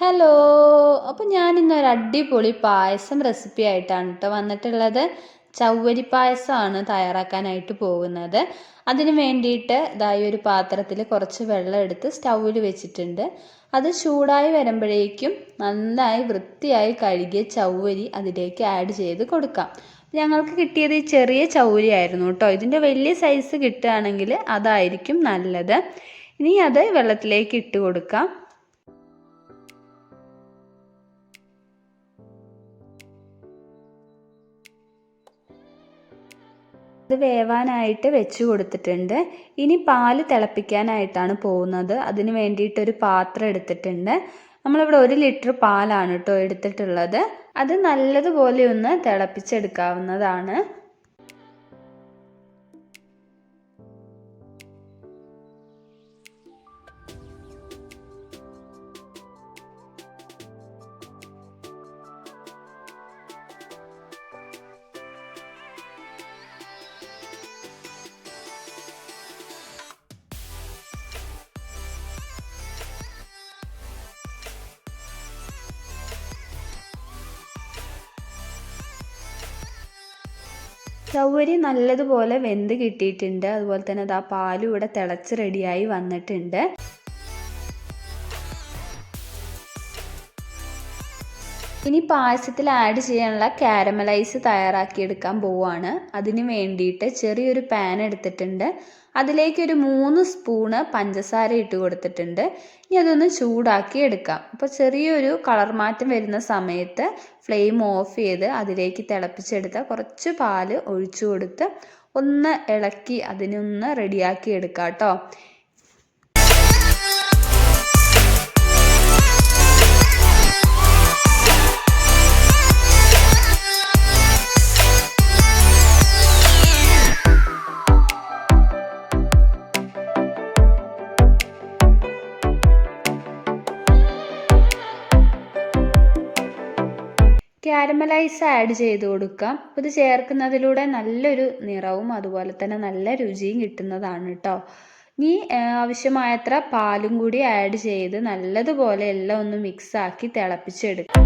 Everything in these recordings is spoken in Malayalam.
ഹലോ അപ്പോൾ ഞാൻ ഇന്നൊരു അടിപൊളി പായസം റെസിപ്പി ആയിട്ടാണ് കേട്ടോ വന്നിട്ടുള്ളത്. ചവ്വരി പായസമാണ് തയ്യാറാക്കാനായിട്ട് പോകുന്നത്. അതിന് വേണ്ടിയിട്ട് ഇതായി ഒരു പാത്രത്തിൽ കുറച്ച് വെള്ളം എടുത്ത് സ്റ്റൗവിൽ വെച്ചിട്ടുണ്ട്. അത് ചൂടായി വരുമ്പോഴേക്കും നന്നായി വൃത്തിയായി കഴുകിയ ചവ്വരി അതിലേക്ക് ആഡ് ചെയ്ത് കൊടുക്കാം. ഞങ്ങൾക്ക് കിട്ടിയത് ഈ ചെറിയ ചൗരി ആയിരുന്നു കേട്ടോ ഇതിന്റെ വലിയ സൈസ് കിട്ടുകയാണെങ്കിൽ അതായിരിക്കും നല്ലത്. ഇനി അത് വെള്ളത്തിലേക്ക് ഇട്ട് കൊടുക്കാം. ഇത് വേവാനായിട്ട് വെച്ച് കൊടുത്തിട്ടുണ്ട്. ഇനി പാൽ തിളപ്പിക്കാനായിട്ടാണ് പോകുന്നത്. അതിന് വേണ്ടിയിട്ടൊരു പാത്രം എടുത്തിട്ടുണ്ട്. നമ്മളിവിടെ ഒരു ലിറ്റർ പാലാണ് കേട്ടോ എടുത്തിട്ടുള്ളത്. അത് നല്ലതുപോലെ ഒന്ന് തിളപ്പിച്ചെടുക്കാവുന്നതാണ്. ചവ്വരി നല്ലതുപോലെ വെന്ത് കിട്ടിയിട്ടുണ്ട്. അതുപോലെ തന്നെ അത് ആ പാലും ഇവിടെ തിളച്ച് റെഡിയായി വന്നിട്ടുണ്ട്. ഇനി പായസത്തിൽ ആഡ് ചെയ്യാനുള്ള കാരമലൈസ് തയ്യാറാക്കിയെടുക്കാൻ പോവുകയാണ്. അതിന് വേണ്ടിയിട്ട് ചെറിയൊരു പാൻ എടുത്തിട്ടുണ്ട്. അതിലേക്ക് ഒരു മൂന്ന് സ്പൂണ് പഞ്ചസാര ഇട്ട് കൊടുത്തിട്ടുണ്ട്. ഇനി അതൊന്ന് ചൂടാക്കി എടുക്കാം. അപ്പോൾ ചെറിയൊരു കളർ മാറ്റം വരുന്ന സമയത്ത് ഫ്ലെയിം ഓഫ് ചെയ്ത് അതിലേക്ക് തിളപ്പിച്ചെടുത്ത കുറച്ച് പാൽ ഒഴിച്ചു കൊടുത്ത് ഒന്ന് ഇളക്കി അതിനൊന്ന് റെഡിയാക്കി എടുക്കാം കേട്ടോ. ക്യാരമലൈസ് ആഡ് ചെയ്ത് കൊടുക്കാം. അപ്പോൾ ഇത് ചേർക്കുന്നതിലൂടെ നല്ലൊരു നിറവും അതുപോലെ തന്നെ നല്ല രുചിയും കിട്ടുന്നതാണ് കേട്ടോ ഇനി ആവശ്യമായത്ര പാലും കൂടി ആഡ് ചെയ്ത് നല്ലതുപോലെ എല്ലാം ഒന്ന് മിക്സ് ആക്കി തിളപ്പിച്ചെടുക്കാം.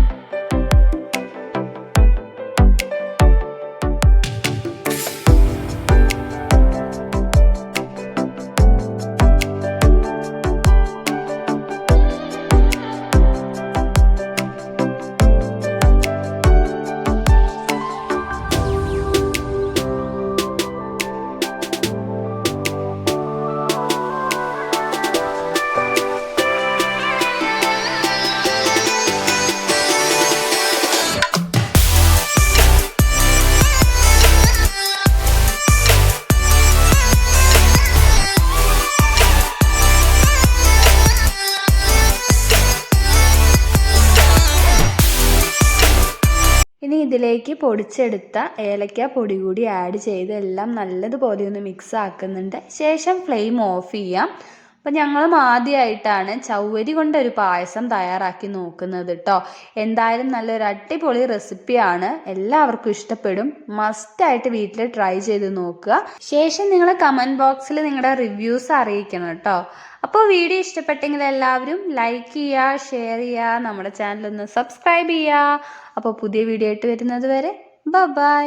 ഇതിലേക്ക് പൊടിച്ചെടുത്ത ഏലക്ക പൊടി കൂടി ആഡ് ചെയ്ത് എല്ലാം നല്ലതുപോലെ ഒന്ന് മിക്സ് ആക്കുന്നുണ്ട്. ശേഷം ഫ്ലെയിം ഓഫ് ചെയ്യാം. അപ്പം ഞങ്ങളും ആദ്യമായിട്ടാണ് ചവ്വരി കൊണ്ടൊരു പായസം തയ്യാറാക്കി നോക്കുന്നത് കേട്ടോ എന്തായാലും നല്ലൊരു അടിപൊളി റെസിപ്പിയാണ്. എല്ലാവർക്കും ഇഷ്ടപ്പെടും. മസ്റ്റായിട്ട് വീട്ടിൽ ട്രൈ ചെയ്ത് നോക്കുക. ശേഷം നിങ്ങൾ കമന്റ് ബോക്സിൽ നിങ്ങളുടെ റിവ്യൂസ് അറിയിക്കണം കേട്ടോ അപ്പോൾ വീഡിയോ ഇഷ്ടപ്പെട്ടെങ്കിൽ എല്ലാവരും ലൈക്ക് ചെയ്യുക ഷെയർ ചെയ്യുക നമ്മുടെ ചാനൽ ഒന്ന് സബ്സ്ക്രൈബ് ചെയ്യുക. അപ്പോൾ പുതിയ വീഡിയോ ആയിട്ട് വരുന്നത് വരെ ബൈ